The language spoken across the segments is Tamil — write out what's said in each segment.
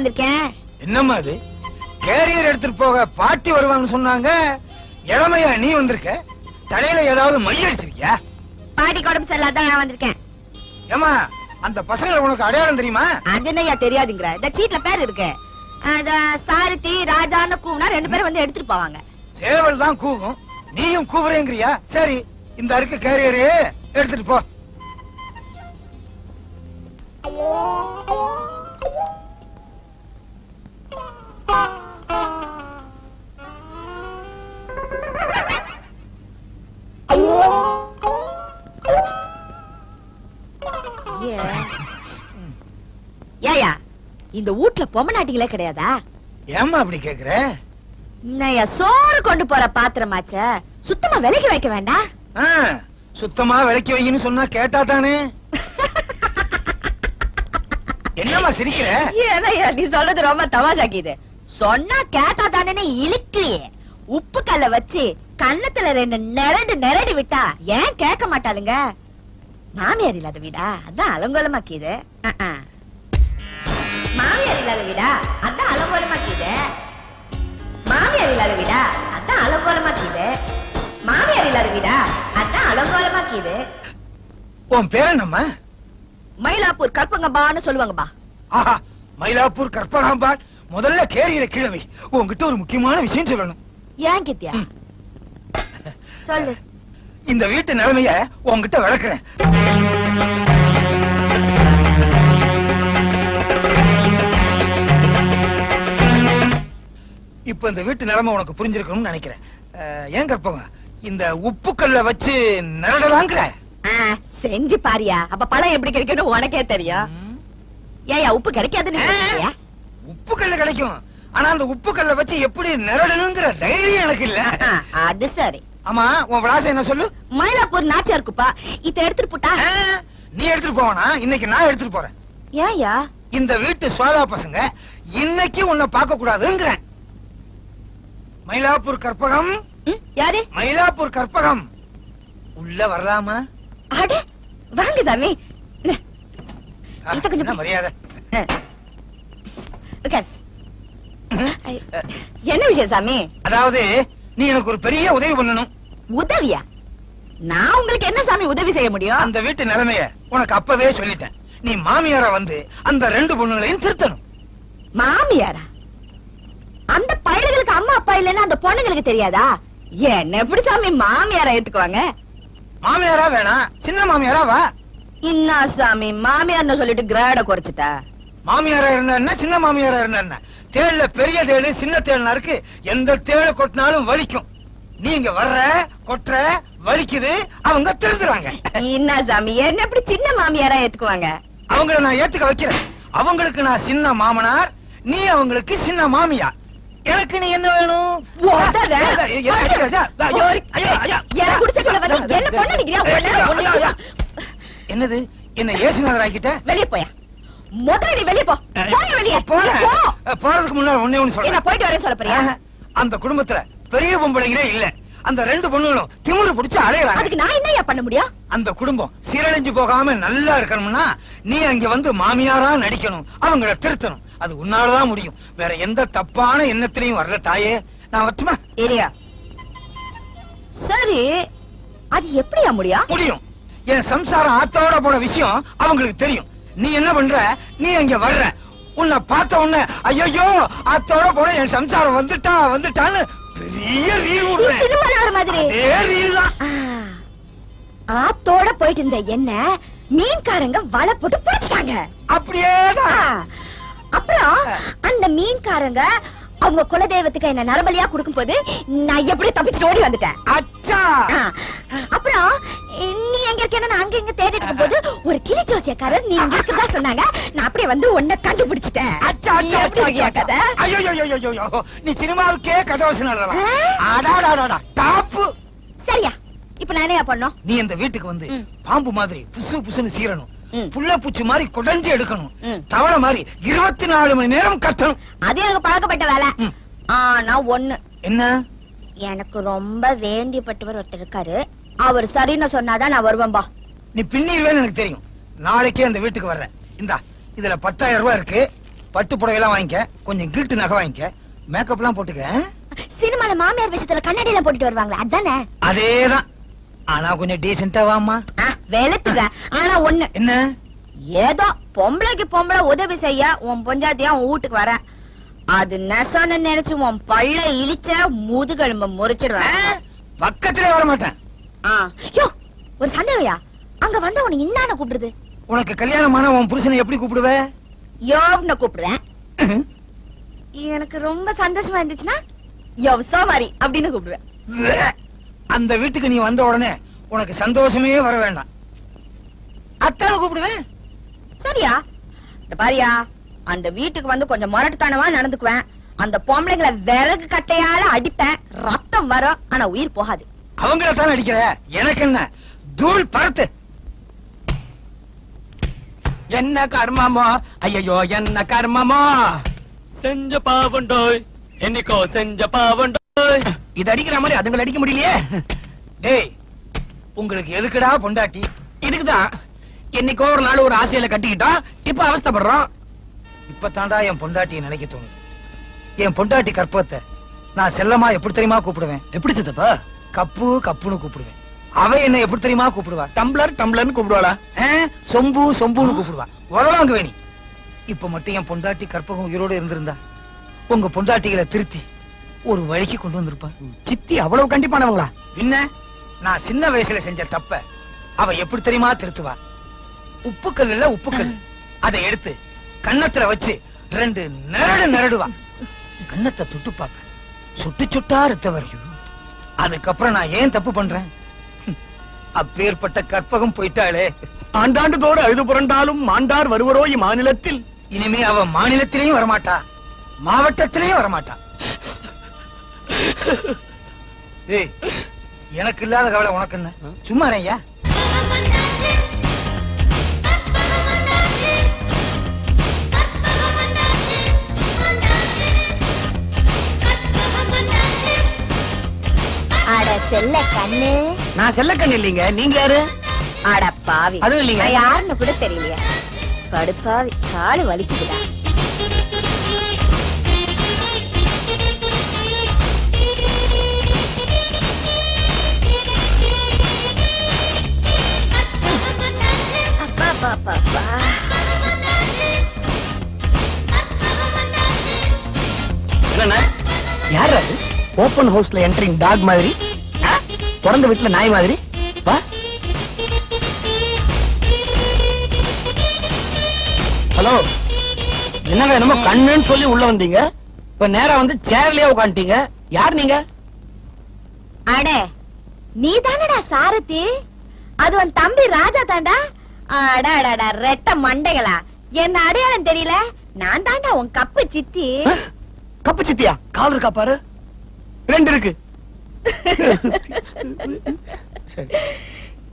தானப்பா வந்திருக்கேன் என்னம்மா அது? கேரியர் எடுத்துட்டு போக பாட்டி வருவாங்கன்னு சொன்னாங்க. இளமையா நீ வந்திருக்க? தலையில ஏதாவது மை அடிச்சிருக்கியா? பாட்டிக்கு உடம்பு சரியில்லாத நான் வந்திருக்கேன். ஏமா அந்த பசங்களை உனக்கு அடையாளம் தெரியுமா? அது என்னய்யா தெரியாதுங்கிற? இந்த சீட்ல பேர் இருக்கு. ராஜான்னு கூவுனா ரெண்டு பேரும் வந்து எடுத்துட்டு போவாங்க. சேவல் தான் கூவும். நீயும் கூவுறேங்கிறியா? சரி இந்த அருக்கு கேரியரு எடுத்துட்டு போ. ஏயா இந்த வீட்ல பொம்மநாட்டிகளே கிடையாதா? ஏம்மா அப்படி கேக்குற? என்னய்யா சோறு கொண்டு போற பாத்திரமாச்ச? சுத்தமா விலைக்கு வைக்க வேண்டாம் சுத்தமா விளக்கி வைன்னு சொன்னா கேட்டா தானே? என்னம்மா சிரிக்கிற? ஏனையா நீ சொல்றது ரொம்ப தமாஷாக்கிது. சொன்னா கேட்டா தானே இழுக்கிறியே. உப்பு கல்ல வச்சு கன்னத்துல ரெண்டு நெரடு நெரடி விட்டா ஏன் கேட்க மாட்டாளுங்க? மாமியார் இல்லாத வீடா? அதான் அலங்கோலமாக்கிது. மாமியார் இல்லாத வீடா? அதான் அலங்கோலமாக்கிது மாமியார் இல்லாத வீடா? அதான் அலங்கோலமாக்கிது மாமியார் இல்லாத வீடா? அதான் அலங்கோலமாக்கிது உன் பேர் என்னம்மா? மயிலாப்பூர் கற்பங்கப்பான்னு சொல்லுவாங்கப்பா. ஆஹா மயிலாப்பூர் கற்பகாம்பாள் முதல்ல கேரியரை கிழவை உன்கிட்ட ஒரு முக்கியமான விஷயம் சொல்லணும். ஏன் கித்தியா. சொல்லு. இந்த வீட்டு நிலைமைய உன்கிட்ட விளக்குறேன். இப்ப இந்த வீட்டு நிலைமை உனக்கு புரிஞ்சிருக்கணும்னு நினைக்கிறேன். ஏன் கற்பகம்? இந்த உப்புக்கல்ல வச்சு நிரடலாங்கிற. செஞ்சு பாரியா. அப்ப பழம் எப்படி கிடைக்கும்னு உனக்கே தெரியும். ஏயா உப்பு கிடைக்காதுன்னு நினைக்கிறியா? உப்புக்கல்ல கிடைக்கும். ஆனா அந்த உப்புக்கல்ல வச்சு எப்படி நிரடணுங்கிற தைரியம் எனக்கு இல்ல. அது சரி. ஆமா உன் விளாசம் என்ன சொல்லு? மயிலாப்பூர் நாச்சியா இருக்குப்பா இத எடுத்துட்டு போட்டா? நீ எடுத்துட்டு போவனா? இன்னைக்கு நான் எடுத்துட்டு போறேன். ஏயா இந்த வீட்டு சுவாதா பசங்க இன்னைக்கு உன்னை பார்க்க கூடாதுங்கிறேன். மயிலாப்பூர் கற்பகம். யாரு? மயிலாப்பூர் கற்பகம். உள்ள வரலாமா? அட வாங்க சாமி. மரியாதை? என்ன விஷயம் சாமி? அதாவது நீ எனக்கு ஒரு பெரிய உதவி பண்ணணும். உதவியா? நான் உங்களுக்கு என்ன சாமி உதவி செய்ய முடியும்? அந்த வீட்டு நிலைமைய உனக்கு அப்பவே சொல்லிட்டேன். நீ மாமியாரா வந்து அந்த ரெண்டு பொண்ணுங்களையும் திருத்தணும். மாமியாரா? அந்த பயல்களுக்கு அம்மா அப்பா இல்லைன்னா அந்த பொண்ணுங்களுக்கு தெரியாதா? என்ன எப்படி சாமி மாமியாரா ஏத்துக்குவாங்க? மாமியாரா வேணாம் சின்ன மாமியாரா வா. இன்னா சாமி மாமியார்னு சொல்லிட்டு கிராட குறைச்சிட்டா? மாமியாரா இருந்தா என்ன? சின்ன மாமியாரா இருந்தா என்ன? தேள்ல பெரிய தேளு சின்ன தேள்னா இருக்கு. எந்த தேளு கொட்டினாலும் வலிக்கும். நீ இங்க வர்ற கொட்டுற வலிக்குது அவங்க திருந்துறாங்க. இன்னா சாமி என்ன எப்படி சின்ன மாமியாரா ஏத்துக்குவாங்க? அவங்கள நான் ஏத்துக்க வைக்கிறேன். அவங்களுக்கு நான் சின்ன மாமனார் நீ அவங்களுக்கு சின்ன மாமியா எனக்கு நீ என்ன வேணும்? என்ன. என்னது? என்ன ஏசுநாதர் ஆக்கிட்ட? வெளிய போயா. முதல்ல நீ வெளிய போ. போய் வெளிய. போறேன். போ. போறதுக்கு முன்னாடி ஒண்ணே ஒண்ணு என்ன சொல்றேன் போயிட்டு வரேன் சொல்ல போறியா. அந்த குடும்பத்துல பெரிய பொம்பளைங்களே இல்ல. அந்த ரெண்டு பொண்ணுங்களும் திமிரு பிடிச்சு அலையறாங்க. அதுக்கு நான் என்னய்யா பண்ண முடியும்? அந்த குடும்பம் சீரழிஞ்சு போகாம நல்லா இருக்கணும்னா நீ அங்க வந்து மாமியாரா நடிக்கணும் அவங்கள திருத்தணும். அது உன்னாலதான் முடியும். வேற எந்த தப்பான எண்ணத்திலையும் வரல தாயே. நான் வரட்டுமா? ஏரியா சரி அது எப்படியா முடியும்? முடியும். என் சம்சாரம் ஆத்தோட போன விஷயம் அவங்களுக்கு தெரியும். நீ என்ன பண்ற? நீ அங்க வர்ற. உன்னை பார்த்த உடனே ஐயோ ஆத்தோட போன என் சம்சாரம் வந்துட்டா வந்துட்டான்னு பெரிய ரீல் விடுறேன். மாதிரி. அதே ரீல் தான். ஆ, ஆத்தோட போயிட்டு இருந்த என்ன மீன்காரங்க வலை போட்டு பிடிச்சிட்டாங்க. அப்படியே அப்புறம் அந்த மீன்காரங்க அவங்க குலதெய்வத்துக்கு என்ன நரபலியா கொடுக்கும் போது நான் எப்படி தப்பிச்சுட்டு ஓடி வந்துட்டேன். அச்சா. நான் அங்க இங்க தேடிட்டு இருக்கும்போது ஒரு கிளி ஜோசியக்காரர் நீ இங்க இருக்கதா சொன்னாங்க. நான் அப்படியே வந்து உன்னை கண்டுபிடிச்சிட்டேன். அச்சா, அச்சா, எப்படி அச்சா, இருக்கியா அச்சா. கதை ஐயோ, ஐயோ, ஐயோ, ஐயோ, ஐயோ. நீ சினிமாவுக்கே கதை வசனம் எழுதலாம் ஆ? அடாடாடாடா, டாப்பு. சரியா. இப்ப நான் என்ன பண்ணோம் நீ இந்த வீட்டுக்கு வந்து ம். பாம்பு மாதிரி புசு புசுன்னு சீரணும். புள்ள பூச்சி மாதிரி குடஞ்சு எடுக்கணும். தவளை மாதிரி இருபத்தி நாலு மணி நேரம் கத்தணும் அது எனக்கு பழக்கப்பட்ட வேலை. ஆனா ஒண்ணு. என்ன? எனக்கு ரொம்ப வேண்டியப்பட்டவர் ஒருத்தர் இருக்காரு. அவர் சரின்னு சொன்னாதான் நான் வருவேன்பா. நீ பின்னிடுவேன்னு எனக்கு தெரியும். நாளைக்கே அந்த வீட்டுக்கு வர்றேன். இந்தா இதுல பத்தாயிரம் ரூபாய் இருக்கு. பட்டு புடவையெல்லாம் வாங்கிக்க. கொஞ்சம் கில்ட்டு நகை வாங்கிக்க. மேக்கப் எல்லாம் போட்டுக்க? சினிமால மாமியார் விஷயத்துல கண்ணாடி எல்லாம் போட்டுட்டு வருவாங்களே அதானே? அதேதான். ஆனா கொஞ்சம் டீசென்டா வாமா வெளுத்துக்க. ஆனா ஒண்ணு. என்ன? ஏதோ பொம்பளைக்கு பொம்பளை உதவி செய்ய உன் பொஞ்சாத்தியா உன் வீட்டுக்கு வர அது நெசன்னு நினைச்சு உன் பள்ள இழிச்ச முதுகெலும்ப? முறிச்சிடுவேன். பக்கத்திலே வர மாட்டேன் ஒரு சந்தேகயா அங்க வந்து உன்னை இன்னான கூப்பிடுது உனக்கு கல்யாணமான உன் புருஷனை எப்படி கூப்பிடுவ? யோவ்னு கூப்பிடுவேன். எனக்கு ரொம்ப சந்தோஷமா இருந்துச்சுன்னா யோவ் சோமாரி அப்படின்னு கூப்பிடுவேன். அந்த வீட்டுக்கு நீ வந்த உடனே உனக்கு சந்தோஷமே வர வேண்டாம். அத்தான கூப்பிடுவேன். சரியா? இந்த பாரியா அந்த வீட்டுக்கு வந்து கொஞ்சம் முரட்டுத்தனமா நடந்துக்குவேன். அந்த பொம்பளைங்களை விறகு கட்டையால அடிப்பேன். ரத்தம் வரும் ஆனா உயிர் போகாது. அவங்கள தான் அடிக்கிற? எனக்கு என்ன? தூள் பறத்து என்ன கர்மமோ? ஐயோ என்ன கர்மமோ? செஞ்ச பாவண்டோய். என்னைக்கோ செஞ்ச பாவண்டோய். இது அடிக்கிற மாதிரி அதுங்களை அடிக்க முடியலையே. டேய் உங்களுக்கு எதுக்குடா பொண்டாட்டி? இதுக்குதான் என்னைக்கோ ஒரு நாள் ஒரு ஆசையில கட்டிக்கிட்டோம். இப்ப அவஸ்தைப்படுறோம். இப்ப தாண்டா என் பொண்டாட்டியை நினைக்க தோணுது. என் பொண்டாட்டி கற்பத்தை நான் செல்லமா எப்படி தெரியுமா கூப்பிடுவேன்? எப்படி சித்தப்பா? கப்பு கப்புன்னு கூப்பிடுவேன். அவ என்ன எப்படி தெரியுமா கூப்பிடுவா? டம்ளர் டம்ளர்னு கூப்பிடுவாளா? சொம்பு சொம்புன்னு கூப்பிடுவா. உதவாங்க வேணி. இப்ப மட்டும் என் பொண்டாட்டி கற்பகம் உயிரோட இருந்திருந்தா உங்க பொண்டாட்டிகளை திருத்தி ஒரு வழிக்கு கொண்டு வந்திருப்பா. சித்தி அவ்வளவு கண்டிப்பானவங்களா? பின்ன? நான் சின்ன வயசுல செஞ்ச தப்ப அவ எப்படி தெரியுமா திருத்துவா? உப்புக்கல் இல்ல உப்புக்கல். அதை எடுத்து கன்னத்துல வச்சு ரெண்டு நரடு நரடுவா. கன்னத்தை தொட்டு பார்ப்பேன். சுட்டு சுட்டா ரத்த வரையும் அதுக்கப்புறம் நான் ஏன் தப்பு பண்றேன்? அப்பேற்பட்ட கற்பகம் போயிட்டாளே. ஆண்டாண்டு தோறும் அழுது புரண்டாலும் மாண்டார் வருவரோ இம்மாநிலத்தில். இனிமே அவ மாநிலத்திலையும் வரமாட்டா. மாவட்டத்திலையும் வரமாட்டா. எனக்கு இல்லாத கவலை உனக்கு என்ன? சும்மா ஐயா. செல்ல கண்ணு. நான் செல்லக்கண்ணு இல்லைங்க. நீங்க யாரு? அட பாவி. அதுவும் இல்லைங்க. நான் யாருன்னு கூட தெரியலையே. கடுப்பாவி. காலு வலிக்குதுடா. அப்பா, அப்பா, அப்பா, யார் அது ஓபன் ஹவுஸ்ல என்ட்ரிங் டாக் மாதிரி. ஆ? திறந்த வீட்டுல நாய் மாதிரி? வா. ஹலோ. என்னங்க என்னமோ கண்ணுன்னு சொல்லி உள்ள வந்தீங்க? இப்ப நேரா வந்து சேர்லயே உட்காந்துட்டீங்க. யார் நீங்க? அடே நீ தானடா சாரதி? அது உன் தம்பி ராஜா தாண்டா? அடாடாடா ரெட்ட மண்டைகளா? என்ன அடையாளம் தெரியல? நான் தாண்டா உன் கப்பு சித்தி? கப்பு சித்தியா? கால் இருக்கா பாரு. ரெண்டு இருக்கு.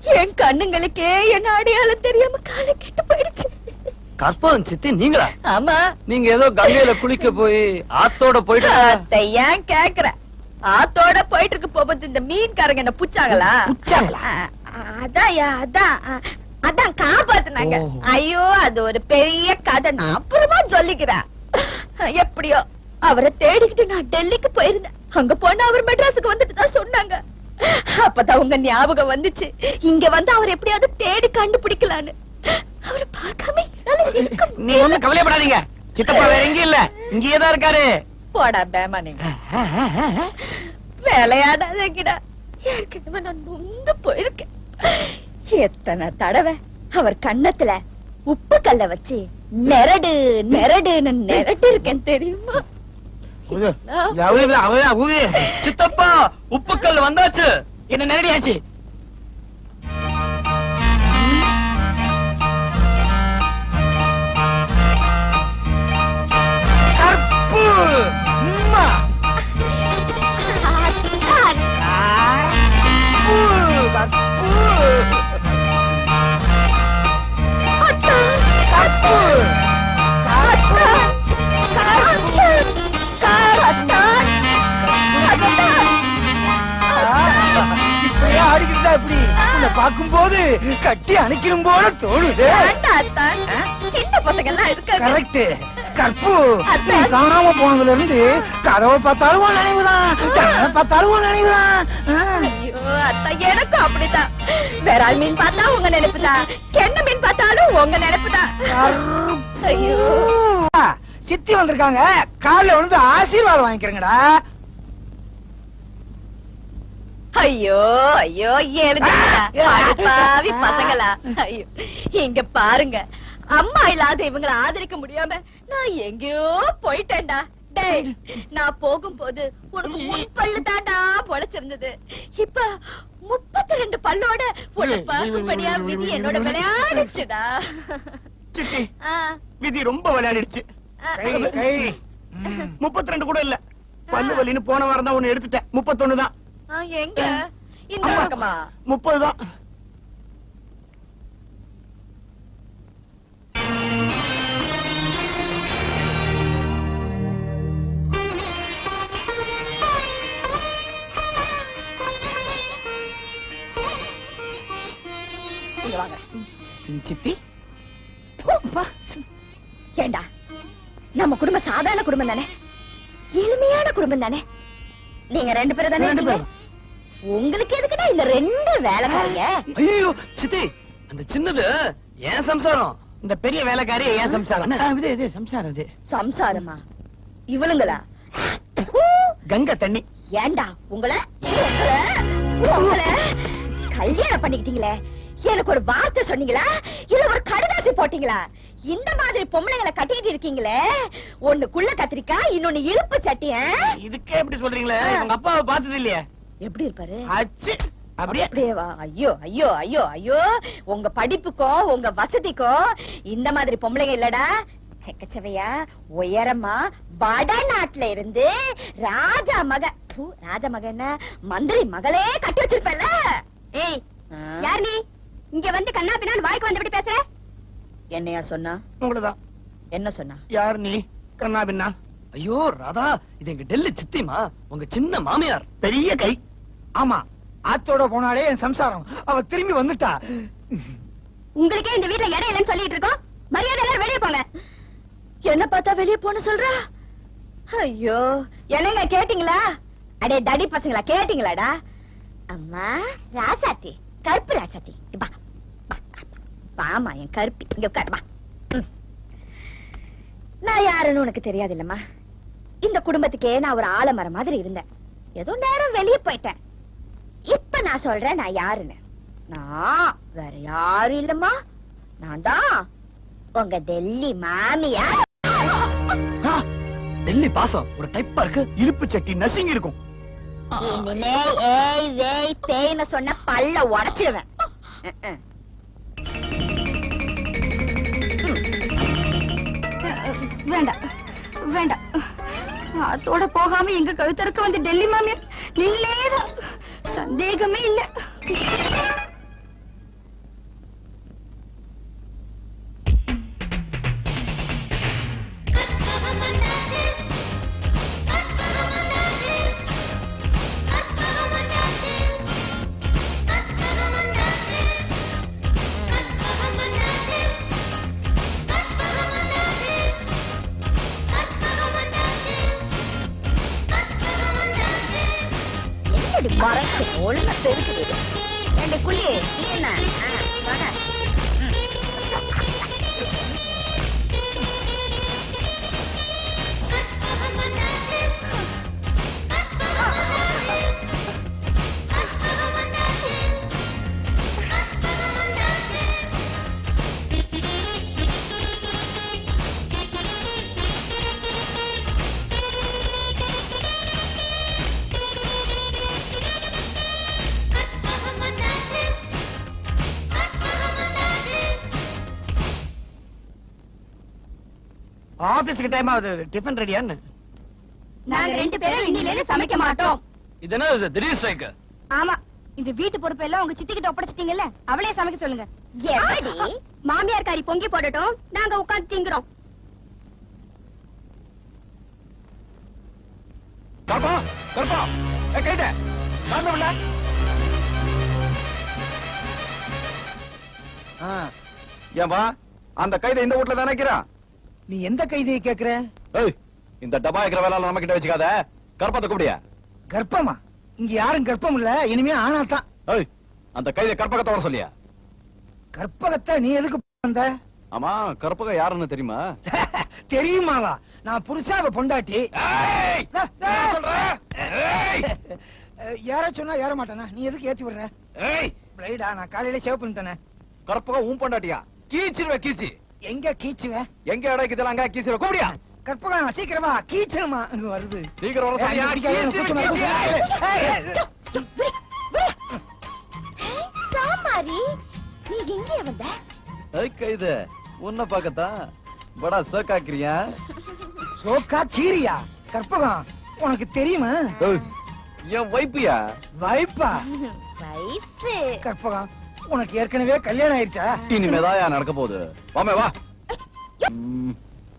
என் கண்ணுங்களுக்கே என்ன அடையாளம் தெரியாம காலை கெட்டு போயிடுச்சு. கற்பகம் சித்தி நீங்களா? ஆமா. நீங்க ஏதோ கங்கையில குளிக்க போய் ஆத்தோட போயிட்டு ஏன் கேக்குற? ஆத்தோட போயிட்டு இருக்கு போகும்போது இந்த மீன்காரங்க என்ன புச்சாங்களா? புச்சாங்களா? அதான் அ- அதான். காப்பாத்துனாங்க. ஐயோ அது ஒரு பெரிய கதை. நான் அப்புறமா சொல்லிக்கிறேன். எப்படியோ. அவரை தேடிக்கிட்டு நான் டெல்லிக்கு போயிருந்தேன். அங்க போனா அவர் மெட்ராஸுக்கு வந்துட்டு தான் சொன்னாங்க. அப்பதான் உங்க ஞாபகம் வந்துச்சு. இங்க வந்து அவர் எப்படியாவது தேடி கண்டுபிடிக்கலான்னு. அவரை பார்க்காம நீ ஒண்ணும் கவலைப்படாதீங்க. சித்தப்பா வேற எங்கேயும் இல்ல. இங்கேயே தான் இருக்காரு. போடா பேமானே விளையாடாதீங்கடா ஏற்கனவே நான் நொந்து போயிருக்கேன். எத்தனை தடவை அவர் கன்னத்துல உப்பு கல்ல வச்சு நெரடு நெரடுன்னு நெரட்டு இருக்கேன் தெரியுமா? சித்தப்பா உப்புக்கல் வந்தாச்சு. என்ன நேரடியாச்சு கற்பு! உன்னை பார்க்கும்போது கட்டி அணைக்கணும் போல தோணுது. சின்ன பசங்க எல்லாம் இருக்காங்க கரெக்ட். கற்பு. நீ காணாம போனதுல இருந்து கதவை பார்த்தாலும் நினைவுதான். கண்ணை பார்த்தாலும் நினைவுதான். ஆ. ஐயோ அத்தா எனக்கும் அப்படிதான் விரால் மீன் பார்த்தா உங்க நினைப்புதான். கெண்ண மீன் பார்த்தாலும் உங்க நினைப்புதான். ஐயோ. சித்தி வந்திருக்காங்க. காலைல விழுந்து ஆசீர்வாதம் வாங்கிக்கிறேங்கடா. ஐயோ ஐயோ அடப்பாவி பசங்களா. ஐயோ இங்க பாருங்க. அம்மா இல்லாத இவங்கள ஆதரிக்க முடியாம நான் எங்கேயோ போயிட்டேன்டா. நான் போகும்போது உனக்கு முன்பல்லு தாண்டா பொழைச்சிருந்தது இப்ப முப்பத்தி ரெண்டு பல்லோட உன்னை பார்க்கும்படியா விதி என்னோட விளையாடுச்சுடா. விதி ரொம்ப விளையாடிடுச்சு. முப்பத்தி ரெண்டு கூட இல்ல. பல்லு வலின்னு போன வாரம் தான் ஒண்ணு எடுத்துட்டேன். முப்பத்தொன்னு தான். ஆ, எங்க? இந்த. பக்கமா முப்பது தான் சித்தி. ஏண்டா? நம்ம குடும்பம் சாதாரண குடும்பம் தானே? எளிமையான குடும்பம் தானே? நீங்க ரெண்டு பேரும் தானே ரெண்டு இருக்கீங்க? உங்களுக்கு எதுக்குடா இந்த ரெண்டு வேலைக்காரங்க ஐயோ சித்தி அந்த சின்னது ஏன் சம்சாரம். இந்த பெரிய வேலைக்காரி ஏன் சம்சாரம். இது இது சம்சாரம் இது. சம்சாரமா? இவளுங்களா? கங்கை தண்ணி. ஏண்டா உங்களை? உங்களை? கல்யாணம் பண்ணிக்கிட்டீங்களே. எனக்கு ஒரு வார்த்தை சொன்னீங்களா? இல்ல ஒரு கடுதாசி போட்டீங்களா? இந்த மாதிரி பொம்பளைங்களை கட்டிக்கிட்டு இருக்கீங்களே? ஒண்ணு குள்ள கத்திரிக்காய் இன்னொன்னு இழுப்பு சட்டி ஆ? இதுக்கே எப்படி சொல்றீங்களே? உங்க அப்பாவை பார்த்தது இல்லையே. எப்படி இருப்பாரு? அச்சு அப்படியே. அப்படியே வா ஐயோ ஐயோ ஐயோ ஐயோ. உங்க படிப்புக்கோ உங்க வசதிக்கோ இந்த மாதிரி பொம்பளைங்க இல்லடா. செக்கச்சவையா உயரமா வடநாட்டுல இருந்து ராஜா மக ராஜா மக என்ன? மந்திரி மகளே கட்டி வச்சிருப்பல ஏய் யார் நீ? இங்க வந்து கண்ணா பின்னான்னு வாய்க்கு வந்து எப்படி பேசுற என்னையா சொன்னா? உங்களதான். என்ன சொன்னா? யார் நீ? கண்ணா பின்னா? ஐயோ ராதா இது எங்க டெல்லி சித்திமா? உங்க சின்ன மாமியார். பெரிய கை. ஆமா ஆத்தோட போனாலே என் சம்சாரம். அவ திரும்பி வந்துட்டா. உங்களுக்கே இந்த வீட்ல இடம் இல்லைன்னு சொல்லிட்டு இருக்கோம். மரியாதை எல்லாரும் வெளியே போங்க. என்ன பார்த்தா வெளியே போன சொல்றா? ஐயோ என்னங்க கேட்டீங்களா? அடே தடி பசங்களா கேட்டீங்களாடா? அம்மா ராசாத்தி கருப்பு ராசாத்தி. வா. வா. வாமா என் கருப்பி. இங்க உட்காரு வா. நான் யாருன்னு உனக்கு தெரியாது இல்லம்மா இந்த குடும்பத்துக்கே நான் ஒரு ஆலமரம் மாதிரி இருந்தேன். ஏதோ நேரம் வெளியே போயிட்டேன். இப்ப நான் சொல்றேன் நான் யாருன்னு. நான் வேற யாரும் இல்லம்மா. நான் தான் உங்க டெல்லி மாமியா. டெல்லி பாசம். ஒரு டைப்பா இருக்கு. இருப்பு சட்டி நசுங்கி இருக்கும். இனிமே ஏய் வேய் பேய்னு சொன்ன பல்ல உடைச்சிடுவேன் அதோட போகாம எங்க கழுத்தருக்கு வந்து டெல்லி மாமியார் நீங்களே சந்தேகமே இல்லை. மறைச்சு ஒழுங்கா தெரிஞ்சு ரெண்டு குழி நீ என்ன? ஆபீஸ்க்கு டைம் ஆகுது. டிஃபன் ரெடியான்னு நாங்க ரெண்டு பேரும் இன்னில இருந்து சமைக்க மாட்டோம். இது என்ன இது? திடீர் ஸ்ட்ரைக் ஆமா. இந்த வீட்டு பொறுப்பு எல்லாம் உங்க சித்தி கிட்ட ஒப்படைச்சிட்டீங்கல்ல? அவளே சமைக்க சொல்லுங்க. எப்படி மாமியார் காரி பொங்கி போடட்டும். நாங்க உட்கார்ந்து திங்குறோம். கருப்பா கருப்பா ஏ கைத காரணம் இல்ல ஏன்பா அந்த கைதை இந்த வீட்ல தானே இருக்கிறான்? நீ எந்த கைதியை கேக்குற? இந்த டப்பா இருக்கிற வேலை நம்ம கிட்ட வச்சுக்காத. கற்பத்தை கூப்பிடியா? கர்ப்பமா? இங்க யாரும் கர்ப்பம் இல்ல இனிமே ஆனாதான் ஏய் அந்த கைதை கற்பகத்தை வர சொல்லியா? கற்பகத்தை நீ எதுக்கு வந்த? ஆமா கற்பக யாருன்னு தெரியுமா? தெரியுமாவா? நான் புருஷாவ பொண்டாட்டி. ஏற சொன்னா ஏற மாட்டானா? நீ எதுக்கு ஏத்தி விடுற? ஏய். பிளைடா நான் காலையில சேவ் பண்ணிட்டேனே கற்பகம் உன் பொண்டாட்டியா? கீச்சிருவே கீச்சி எங்க கீச்சுவேன் எங்க இடம் இதெல்லாம் அங்க கீச்சிருவே கூப்பிடியா? கற்பகம் சீக்கிரமா கீச்சணுமா அங்க வருது. சீக்கிரம் வர. ஏய், ஏய், சாமாரி நீ எங்கே வந்த? ஏய் கைது உன்னை பார்க்கத்தான். படா சோக்காக்கிறியா சோக்கா கீரியா? கற்பகம் உனக்கு தெரியுமா? என் வைப்பியா? வைப்பா. வயசு கற்பகம் உனக்கு ஏற்கனவே கல்யாணம் ஆயிடுச்சா? இனிமேதான் நடக்க போகுது. வாமே வா.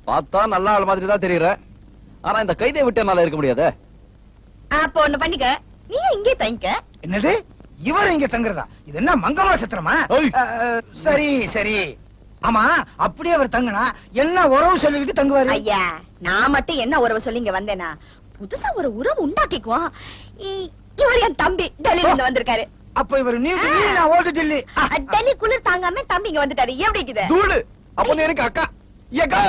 பார்த்தா நல்ல ஆள் மாதிரி தான் தெரியற. ஆனா இந்த கைதை விட்டு என்னால இருக்க முடியாதே. அப்ப ஒண்ணு பண்ணிக்க. நீ இங்கே தங்கிக்க. என்னது? இவர் இங்க தங்குறதா? இது என்ன மங்கம்மா சத்திரமா? சரி சரி. ஆமா அப்படியே அவர் தங்குனா என்ன உறவு சொல்லிக்கிட்டு தங்குவாரு? ஐயா நான் மட்டும் என்ன உறவு சொல்லி இங்க வந்தேனா? புதுசா ஒரு உறவு உண்டாக்கிக்குவோம் இவர் என் தம்பி. டெல்லியில இருந்து வந்திருக்காரு. அப்ப இவர் டெல்லி நான் ஓல்டு டெல்லி டெல்லி குளிர் தாங்காம தம்பி இங்க வந்துட்டாரு. எப்படி இருக்குது? தூளு. அப்ப நீ எனக்கு அக்கா. ஏக்கா.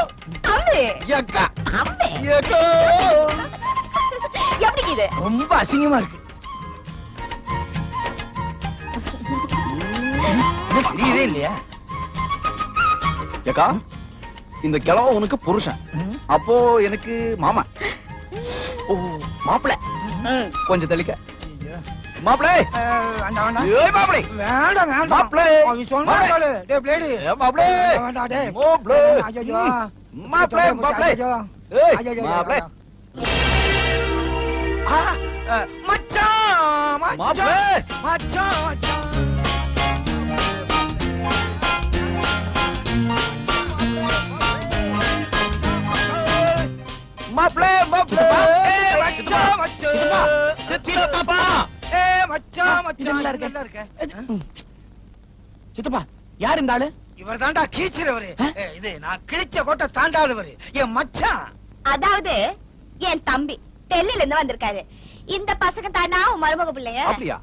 தம்பி. ஏக்கா. தம்பி. ஏக்கா. எப்படி இருக்குது? ரொம்ப அசிங்கமா இருக்கு. தெரியவே இல்லையா? ஏக்கா இந்த கிழவ உனக்கு புருஷன். அப்போ எனக்கு மாமா. ஓ மாப்பிள கொஞ்சம் தெளிக்க. மாப்பிளை. ஏய் மாப்பிளை. வேண்டாம் வேண்டாம் மாப்பிளை. அவன் சொன்னா மாப்பிளை. கேளு. டேய், பிளேடு. மாப்பிளை. வேண்டாம், டேய். மாப்பிளை. ஐயையோ. மாப்பிளை மாப்பிளை. ஏய் மாப்பிளை. மச்சான் மாப்பிளை. மச்சான் மச்சான். மாப்பிளை மாப்பிளை. மச்சான், மச்சான். சித்தப்பா. ஏய், மச்சான், மச்சான். நல்லா இருக்கு. நல்லா இருக்கு. சித்தப்பா யார் இந்த ஆளு? இவர் தான்டா கீச்சிரவரு ஏய், இது நான் கிழிச்ச கோட்டை தாண்டாதவரு. என் மச்சான் அதாவது என் தம்பி டெல்லியில இருந்து வந்திருக்காரு. இந்த பசங்க உன் மருமக பிள்ளைங்க அப்படியா?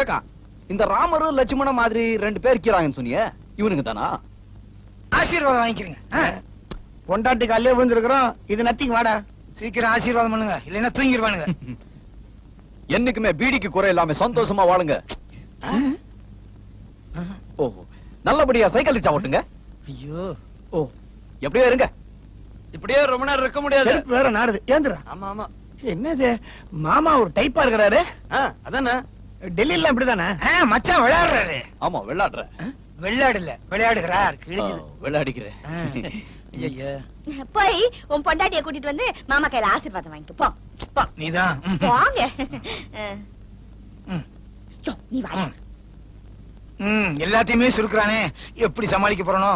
ஏக்கா இந்த ராமரும் லட்சுமணன் மாதிரி ரெண்டு பேர் இருக்கிறாங்கன்னு சொன்னியே இவனுங்க தானா? ஆசீர்வாதம் வாங்கிக்கிறீங்க? பொண்டாட்டி காலையே விழுந்திருக்கிறோம். இது நத்திங் வாடா. சீக்கிரம் ஆசீர்வாதம் பண்ணுங்க. இல்லைன்னா தூங்கிடுவானுங்க என்னைக்குமே பீடிக்கு குறை இல்லாம சந்தோஷமா வாழுங்க. ஓ நல்லபடியா சைக்கிள் ரிச்சா ஓட்டுங்க. ஐயோ. ஓ எப்படியோ இருங்க. இப்படியே ரொம்ப நேரம் இருக்க முடியாது. வேற நாடுது. ஏந்திரா. ஆமா ஆமா. என்னது? மாமா ஒரு டைப்பா இருக்கிறாரு. அதானே? டெல்லியில இப்படிதானே மச்சான் விளையாடுறாரு. ஆமா விளையாடுற விளையாடு இல்ல விளையாடுகிறார். ஐயையோ. போய் உன் பொண்டாட்டிய கூட்டிட்டு வந்து மாமா கையில ஆசீர்வாதம் வாங்கிக்க போ. நீதான். போங்க. நீ வா எல்லாத்தையுமே சுருக்குறானே. எப்படி சமாளிக்க போறனோ?